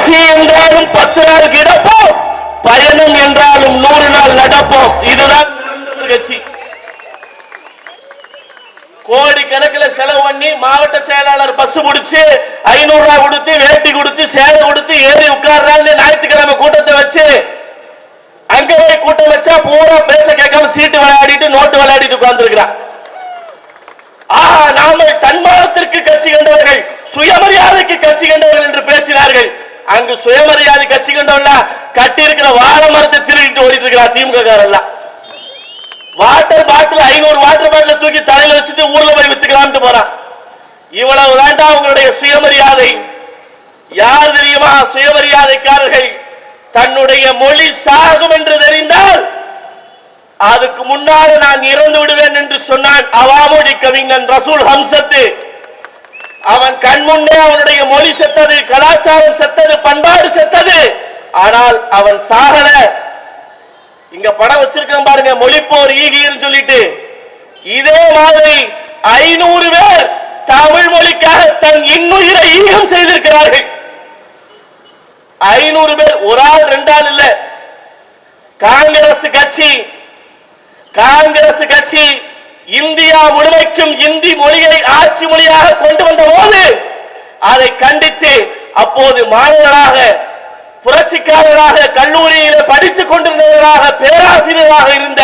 பசி என்றாலும் பத்து நாள் கிடப்போம். பயணம் என்றாலும் நூறு நாள் நடப்போம். இதுதான் கட்சி. கோடி கணக்கில் செலவு பண்ணி மாவட்ட செயலாளர் பஸ் பிடிச்சு ஐநூறு ரூபாய் கொடுத்து வேட்டி கொடுத்து சேலை கொடுத்து ஏறி உட்கார்றான்னு ஞாயிற்றுக்கிழமை கூட்டத்தை வச்சு அங்க போய் கூட்டம் வச்சா பூரா பேச கேட்காம சீட்டு விளையாடிட்டு நோட்டு விளையாடிட்டு உட்கார்ந்துருக்கிறான் ஆஹா நாமல் தன்மானத்திற்கு கட்சி கண்டவர்கள் சுயமரியாதைக்கு கட்சி கண்டவர்கள் என்று பேசினார்கள். அங்கு சுயமரியாதை கட்சி கண்டவர்களா கட்டி இருக்கிற வாழை மரத்தை திருடிட்டு ஓடிட்டு இருக்கிறார் திமுக காரெல்லாம் வாட்டர் பாட்டில் ஐநூறு வாட்டர் பாட்டில் தூக்கி தலையில வச்சுட்டு ஊர்ல போய் வித்துக்கலாம்னு போறான். இவ்வளவு வேண்டாம் உங்களுடைய சுயமரியாதை. யார் தெரியுமா சுயமரியாதைக்காரர்கள்? தன்னுடைய மொழி சாகும் என்று தெரிந்தால் அதுக்கு முன்னால் நான் இறந்து விடுவேன் என்று சொன்னான் அவாமொழி கவிஞன் ரசூல் ஹம்சத்து அவன் கண் முன்னே அவனுடைய மொழி செத்தது கலாச்சாரம் செத்தது பண்பாடு செத்தது. ஆனால் அவன் சாகல. இங்க படம் வச்சிருக்கேன் பாருங்க மொழிப்போர் ஈகின்னு சொல்லிட்டு. இதே மாதிரி ஐநூறு பேர் தமிழ் மொழிக்காக தன் இன்னுயிரை ஈகம் செய்திருக்கிறார்கள். ஐநூறு பேர் ஒரு ஆள் ரெண்டு ஆள் இல்ல. காங்கிரஸ் கட்சி காங்கிரஸ் கட்சி இந்தியா முழுமைக்கும் இந்தி மொழியை ஆட்சி மொழியாக கொண்டு வந்த போது அதை கண்டித்து அப்போது மாணவராக புரட்சிக்காரராக கல்லூரியில படித்துக் கொண்டிருந்தவராக பேராசிரியராக இருந்த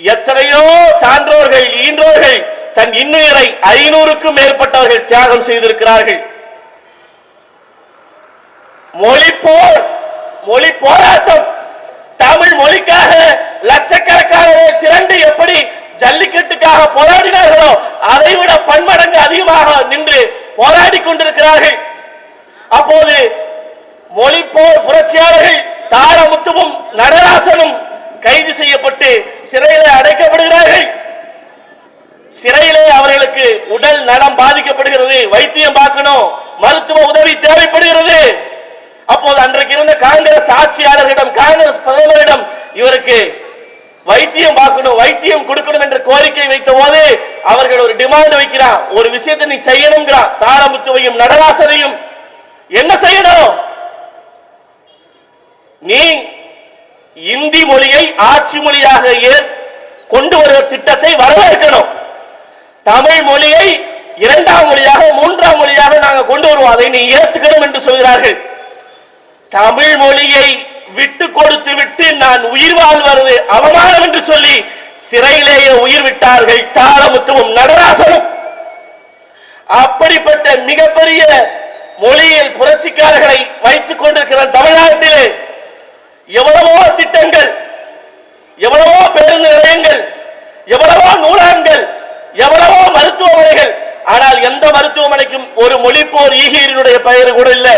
எத்தனையோ சான்றோர்கள் ஈன்றோர்கள் தன் இன்னுயிரை ஐநூறுக்கும் மேற்பட்டவர்கள் தியாகம் செய்திருக்கிறார்கள். மொழி போர் மொழி போராட்டம். தமிழ் மொழிக்காக லட்சக்கணக்கானவர் திரண்டு எப்படி ஜல்லிக்கட்டுக்காக போராடினார்களோ அதை விட பன்மடங்கு அதிகமாக நின்று போராடி கொண்டிருக்கிறார்கள். அப்போது மொழி போர் புரட்சியாளர்கள் தாரமுத்துவும் நடராசனும் கைது செய்யப்பட்டு சிறையிலே அடைக்கப்படுகிறார்கள். சிறையிலே அவர்களுக்கு உடல் நலம் பாதிக்கப்படுகிறது வைத்தியம் பார்க்கணும் மருத்துவ உதவி தேவைப்படுகிறது. அப்போது அன்றைக்கு இருந்த காங்கிரஸ் ஆட்சியாளர்களிடம் காங்கிரஸ் பிரதமரிடம் இவருக்கு வைத்தியம் பார்க்கணும் வைத்தியம் கொடுக்கணும் என்ற கோரிக்கை வைத்த போது அவர்கள் ஒரு டிமாண்ட் வைக்கிறான் ஒரு விஷயத்தை நீ செய்யணுங்கிறான் தாரமுத்துவையும் நடராசனையும். என்ன செய்யணும்? நீ இந்தி மொழியை ஆட்சி மொழியாக ஏற் கொண்டு வருகிற திட்டத்தை வரவேற்கணும். தமிழ் மொழியை இரண்டாம் மொழியாக மூன்றாம் மொழியாக நாங்க கொண்டு வருவோம். அதை நீ ஏற்றுக்கணும் என்று சொல்கிறார்கள். தமிழ் மொழியை விட்டு கொடுத்து விட்டு நான் உயிர் வாழ்வது அவமானம் என்று சொல்லி சிறையிலேயே உயிர் விட்டார்கள் தாரமுத்துவும் நடராசனும். அப்படிப்பட்ட மிகப்பெரிய மொழியில் புரட்சிக்காரர்களை வைத்துக் கொண்டிருக்கிற தமிழ்நாட்டிலே எவ்வளவோ திட்டங்கள் எவ்வளவோ பேருந்து நிலையங்கள் எவ்வளவோ நூலகங்கள் எவ்வளவோ மருத்துவமனைகள். ஆனால் எந்த மருத்துவமனைக்கும் ஒரு மொழிப்போர் ஈகியனுடைய பெயர் கூட இல்லை.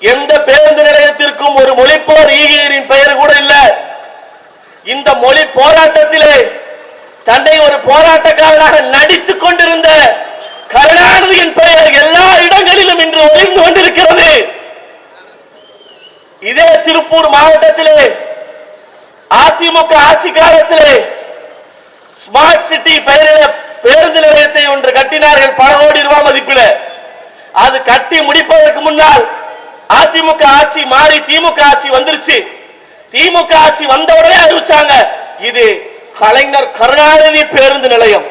எந்த பேருந்து நிலையத்திற்கும் ஒரு மொழிப்போர் ஈகியரின் பெயர் கூட இல்லை. இந்த மொழி போராட்டத்திலே தன்னை ஒரு போராட்டக்காரனாக நடித்துக் கொண்டிருந்த கருணாநிதியின் பெயர் எல்லா இடங்களிலும் இன்று ஒளிந்து கொண்டிருக்கிறது. இதே திருப்பூர் மாவட்டத்திலே அதிமுக ஆட்சி காலத்திலே ஸ்மார்ட் சிட்டி பெயரில பேருந்து நிலையத்தை ஒன்று கட்டினார்கள் பல கோடி ரூபாய் மதிப்பில். அது கட்டி முடிப்பதற்கு முன்னால் அதிமுக ஆட்சி மாறி திமுக ஆட்சி வந்துருச்சு. திமுக ஆட்சி வந்த உடனே அறிவிச்சாங்க இது கலைஞர் கருணாநிதி பேருந்து நிலையம்.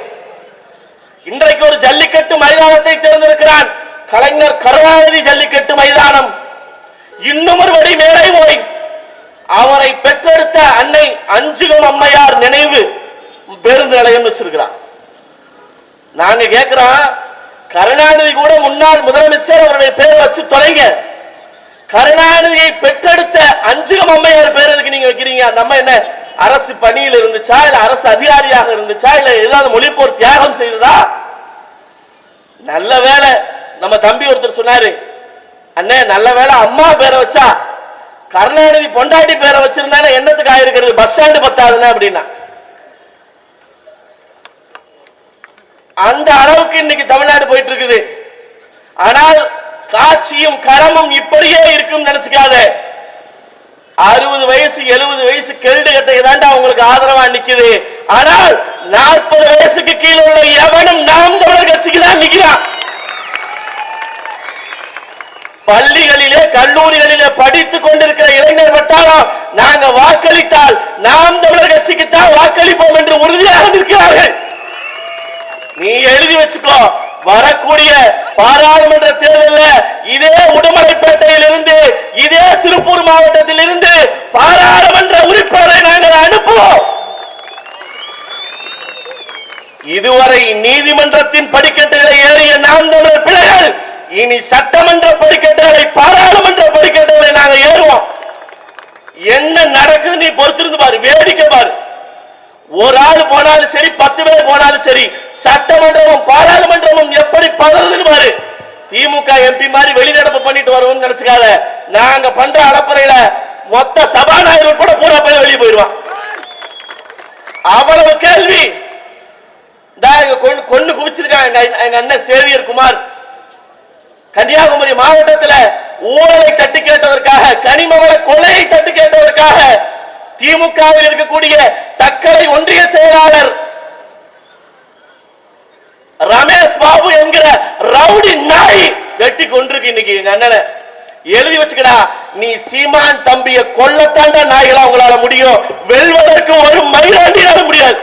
இன்றைக்கு ஒரு ஜல்லிக்கட்டு மைதானத்தை தேர்ந்தெடுக்கிறான் கலைஞர் கருணாநிதி ஜல்லிக்கட்டு மைதானம். இன்னும் ஒரு வழி மேலே போய். அவரை பெற்றெடுத்த அன்னை அஞ்சுகம் அம்மையார் நினைவு பேருந்து நிலையம் வச்சிருக்கிறான். நாங்க கேட்கிறோம் கருணாநிதி கூட முன்னாள் முதலமைச்சர் அவருடைய பேரை வச்சு தொலைங்க. கருணாநிதியை பெற்றெடுத்த அஞ்சுகம் அம்மையார் பேர் எதுக்கு நீங்க வைக்கிறீங்க? அந்த அம்மா என்ன அரசு பணியில் இருந்துச்சா இல்ல அரசு அதிகாரியாக இருந்துச்சா இல்ல ஏதாவது மொழிப்போர் தியாகம் செய்ததா? நல்ல வேலை நம்ம தம்பி ஒருத்தர் சொன்னாரு அண்ணே நல்ல வேலை அம்மா பேரை வச்சா கருணாநிதி பொண்டாட்டி பேரை வச்சிருந்தானே என்னத்துக்கு ஆயிருக்கிறது? பஸ் ஸ்டாண்டு பத்தாதுன்னு அப்படின்னா. அந்த அளவுக்கு இன்னைக்கு தமிழ்நாடு போயிட்டு இருக்குது. ஆனால் காட்சியும் கரமும் இப்படியே இருக்கும் நினைச்சுக்காத. அறுபது வயசு எழுபது வயசு கெல்டு கட்டை தாண்டா உங்களுக்கு ஆதரவா நிக்குது. ஆனால் நாற்பது வயசுக்கு கீழே உள்ள எவனும் நாம் தமிழர் கட்சிக்கு தான் நிக்கிறான். பள்ளிகளிலே கல்லூரிகளிலே படித்துக் கொண்டிருக்கிற இளைஞர் வட்டாரம் நாங்க வாக்களித்தால் நாம் தமிழர் கட்சிக்கு தான் வாக்களிப்போம் என்று உறுதியாக நிற்கிறார்கள். நீ எழுதி வச்சுக்கோ. வரக்கூடிய பாராளுமன்ற தேர்தலில் இதே உடுமலைப்பேட்டையில் இருந்து இதே திருப்பூர் மாவட்டத்தில் இருந்து பாராளுமன்ற உறுப்பினரை நாங்கள் அனுப்புவோம். இதுவரை நீதிமன்றத்தின் படிக்கட்டுகளை ஏறிய நாம் தமிழர் பிள்ளைகள் இனி சட்டமன்ற படிக்கட்டுகளை பாராளுமன்ற படிக்கட்டுகளை நாங்கள் ஏறுவோம். என்ன நடக்குது நீ பொறுத்திருந்து பாரு வேடிக்கை பாரு. ஒரு ஆள் போனாலும் சரி பத்து பேர் போனாலும் சரி சட்டமன்றமும் பாராளுமன்றமும் எப்படி பதறுதுன்னு திமுக எம்பி மாதிரி வெளிநடப்பு பண்ணிட்டு வருவோம் நினைச்சுக்காத. நாங்க பண்ற அலப்பறையில மொத்த சபாநாயகர் உட்பட பூரா போய் வெளியே போயிடுவான். அவ்வளவு கேள்வி. இங்க கொண்டு கொண்டு குவிச்சிருக்காங்க. எங்க- எங்க அண்ணன் சேவியர் குமார். கன்னியாகுமரி மாவட்டத்தில் ஊழலை தட்டு கேட்டதற்காக கனிமவள கொலையை தட்டு கேட்டதற்காக திமுகவில் இருக்கக்கூடிய தக்கலை ஒன்றிய செயலாளர் ரவுடி நாய் வெட்டி கொண்டிருக்கு இன்னைக்கு. எங்க அண்ணனை. எழுதி வச்சுக்கடா. நீ சீமான் தம்பிய கொல்லத்தாண்டா நாய்களா உங்களால முடியும். வெல்வதற்கு ஒரு மயிலாண்டினால முடியாது.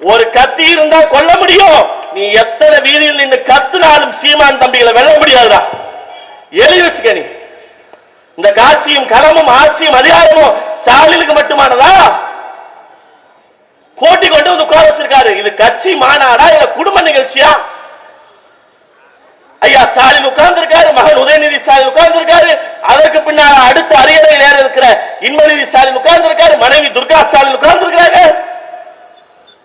ஒரு கத்தி இருந்தா கொல்ல முடியும். நீ எத்தனை வீதியில் நின்று கத்துனாலும் சீமான் தம்பிகளை வெல்ல முடியாதுடா. எழுதி வச்சுக்க நீ. இந்த காட்சியும் களமும் ஆட்சியும் அதிகாரமும் ஸ்டாலினுக்கு மட்டுமானதா? கோட்டி கொண்டு வந்து உட்கார வச்சிருக்காரு. இது கட்சி மாநாடா இல்ல குடும்ப நிகழ்ச்சியா? ஐயா ஸ்டாலின் உட்கார்ந்து இருக்காரு மகன் உதயநிதி ஸ்டாலின் உட்கார்ந்து இருக்காரு அதற்கு பின்னால அடுத்த அரியணை நேரம் இருக்கிற இன்பநிதி ஸ்டாலின் உட்கார்ந்து இருக்காரு மனைவி துர்கா ஸ்டாலின் உட்கார்ந்து இருக்கிறாங்க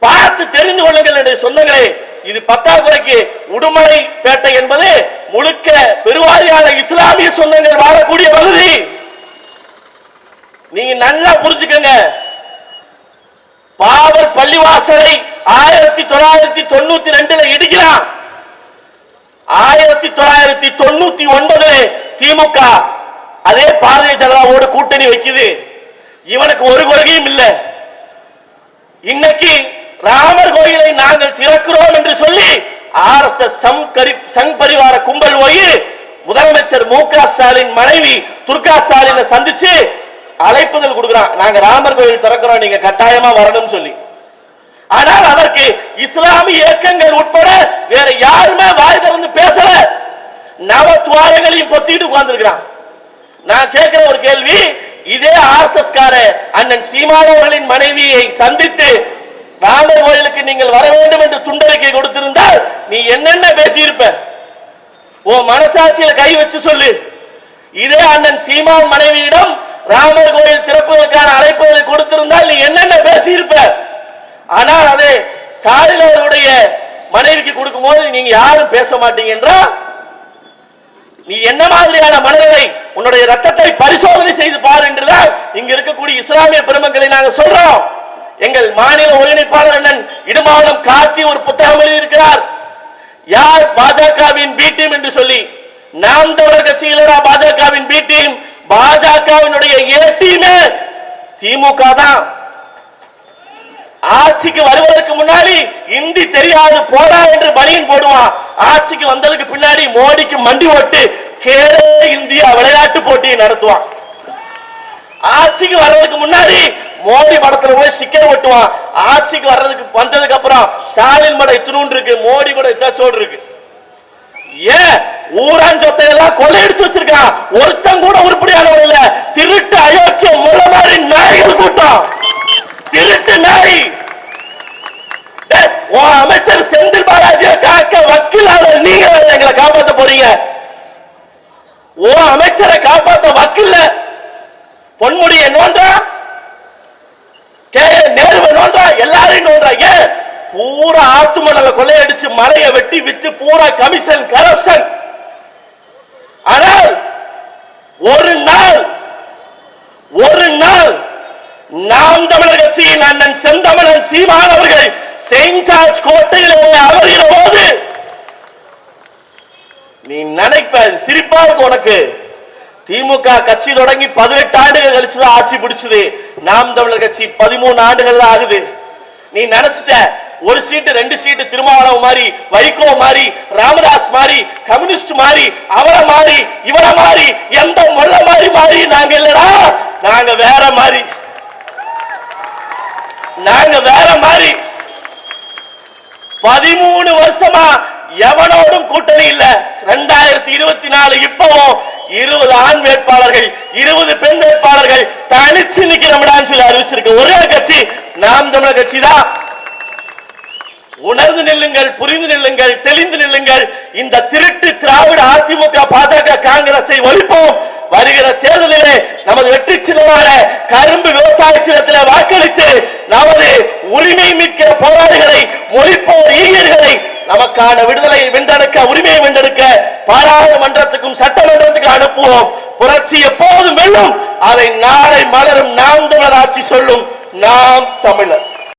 பார்த்து தெரிந்து கொள்ளுங்கள் என்னுடைய சொந்தங்களே. இது பத்தாக்குறைக்கு உடுமலை பேட்டை என்பது முழுக்க பெருவாரியான இஸ்லாமிய சொந்தங்கள் வாழக்கூடிய பகுதி. நீங்க நல்லா புரிஞ்சுக்கங்க. பாவர் பள்ளிவாசலை ஆயிரத்தி தொள்ளாயிரத்தி தொண்ணூத்தி ரெண்டுல இடிக்கிறான் ஆயிரத்தி தொள்ளாயிரத்தி தொண்ணூத்தி ஒன்பதுல திமுக அதே பாரதிய ஜனதாவோட கூட்டணி வைக்குது. இவனுக்கு ஒரு கொள்கையும் இல்லை. இன்னைக்கு ராமர் கோயிலை நாங்கள் திறக்கிறோம் என்று சொல்லி ஆர் எஸ் எஸ் சங் பரிவார கும்பல் போய் முதலமைச்சர் மு க ஸ்டாலின் மனைவி துர்கா ஸ்டாலினை சந்திச்சு அழைப்புதல் கொடுக்கிறான். நாங்க ராமர் கோயில் திறக்கிறோம் நீங்க கட்டாயமா வரணும்னு சொல்லி. ஆனால் அதற்கு இஸ்லாமிய இயக்கங்கள் உட்பட வேற யாருமே வாய் திறந்து பேசல. நவ துவாரங்களையும் பொத்திட்டு உட்கார்ந்துருக்கிறான். நான் கேட்கிற ஒரு கேள்வி இதே ஆர்எஸ்எஸ் கார அண்ணன் சீமானவர்களின் மனைவியை சந்தித்து ராமர் கோயிலுக்கு நீங்கள் வர வேண்டும் என்று துண்டறிக்கை கொடுத்திருந்தால் நீ என்னென்ன பேசியிருப்ப? உன் மனசாட்சியில கை வச்சு சொல்லு. இதே அண்ணன் சீமான் மனைவியிடம் ராமர் கோயில் திறப்பதற்கான அழைப்புகளை கொடுத்திருந்தால் நீ என்னென்ன பேசியிருப்ப? ஆனால் அதை ஸ்டாலின் அவருடைய மனைவிக்கு கொடுக்கும் போது நீங்க யாரும் பேச மாட்டீங்க என்றா? நீ என்ன மாதிரியான மனிதரை உன்னுடைய ரத்தத்தை பரிசோதனை செய்து பார் என்றுதான் இங்க இருக்கக்கூடிய இஸ்லாமிய பெருமக்களை நாங்க சொல்றோம். எங்கள் மாநில ஒருங்கிணைப்பாளர் அண்ணன் இடுமாவளம் காட்சி ஒரு புத்தகம் எழுதியிருக்கிறார். யார் பாஜகவின் பி டீம் என்று சொல்லி நாம் தமிழர் கட்சியிலரா பாஜகவின் பி டீம் பாஜகவினுடைய ஏ திமுக தான். ஆட்சிக்கு வருவதற்கு முன்னாடி இந்தி தெரியாது போடா என்று பனியன் போடுவான் ஆட்சிக்கு வந்ததுக்கு பின்னாடி மோடிக்கு மண்டி ஓட்டு கேரே இந்தியா விளையாட்டு போட்டியை நடத்துவான் ஆட்சிக்கு வர்றதுக்கு முன்னாடி மோடி படத்துல போய் சிக்கர் ஒட்டுவான் ஆட்சிக்கு வர்றதுக்கு வந்ததுக்கு அப்புறம் ஸ்டாலின் படம் இத்தினூண்டு இருக்கு மோடி கூட இத்தாச்சோடு இருக்கு. ஏன்? ஊரான் சொத்தை எல்லாம் கொள்ளையடிச்சு வச்சிருக்கான். ஒருத்தன் கூட உருப்படியானவன் இல்ல. திருட்டு அயோக்கிய முள்ள மாதிரி நாய்கள் கூட்டம். திருட்டு நாய். அமைச்சர் செந்தில் பாலாஜியை காக்க வக்கீலால நீங்க எங்களை காப்பாத்த போறீங்க. ஓ அமைச்சரை காப்பாத்த வக்கீல்ல. பொன்முடியை நோன்றா கே நேருவை நோன்றா எல்லாரையும் நோன்றா ஏன்? பூரா ஆத்து மணலை கொள்ளையடிச்சு மலையை வெட்டி வித்து பூரா கமிஷன் கரப்ஷன் ஆனால் ஒரு நாள் ஒரு நாள் நாம் தமிழர் கட்சியின் அண்ணன் செந்தமிழன் சீமான் அவர்கள் செயின்ட் ஜார்ஜ் கோட்டையில் அமர்கிற போது நினைப்ப சிரிப்பா இருக்கும் உனக்கு. திமுக கட்சி தொடங்கி பதினெட்டு ஆண்டுகள் கழிச்சுதான் ஆட்சி பிடிச்சது நாம் தமிழர் கட்சி பதிமூணு ஆண்டுகள் தான் ஆகுது. நீ நினைச்சிட்ட ஒரு சீட்டு ரெண்டு சீட்டு திருமாவளவு மாதிரி வைகோ மாதிரி ராமதாஸ் மாதிரி கம்யூனிஸ்ட் மாதிரி அவரை மாதிரி இவரை மாதிரி எந்த மொல்ல மாதிரி மாதிரி நாங்க இல்லடா. நாங்க வேற மாதிரி நாங்க வேற மாதிரி பதிமூணு வருஷமா எவனோடும் கூட்டணி இல்ல. ரெண்டாயிரத்தி இருபத்தி நாலு இப்பவும் இருபது ஆண் வேட்பாளர்கள் இருபது பெண் வேட்பாளர்கள் தனிச்சு நிக்கிறோம்டான்னு சொல்லி அறிவிச்சிருக்கு. ஒரே கட்சி நாம் தமிழர் கட்சி தான் உணர்ந்து நில்லுங்கள் புரிந்து நில்லுங்கள் தெளிந்து நில்லுங்கள். இந்த திருட்டு திராவிட அதிமுக பாஜக காங்கிரஸை ஒழிப்போம். வருகிற தேர்தலிலே நமது வெற்றி சின்னமான கரும்பு விவசாய சின்னத்திலே வாக்களித்து நமது உரிமை மீட்கிற போராளிகளை ஒழிப்போர் ஈயர்களை நமக்கான விடுதலை வென்றெடுக்க உரிமையை வென்றெடுக்க பாராளுமன்றத்துக்கும் சட்டமன்றத்துக்கும் அனுப்புவோம். புரட்சி எப்போதும் வெல்லும். அதை நாளை மலரும் நாம் தமிழர் ஆட்சி சொல்லும். நாம் தமிழர்.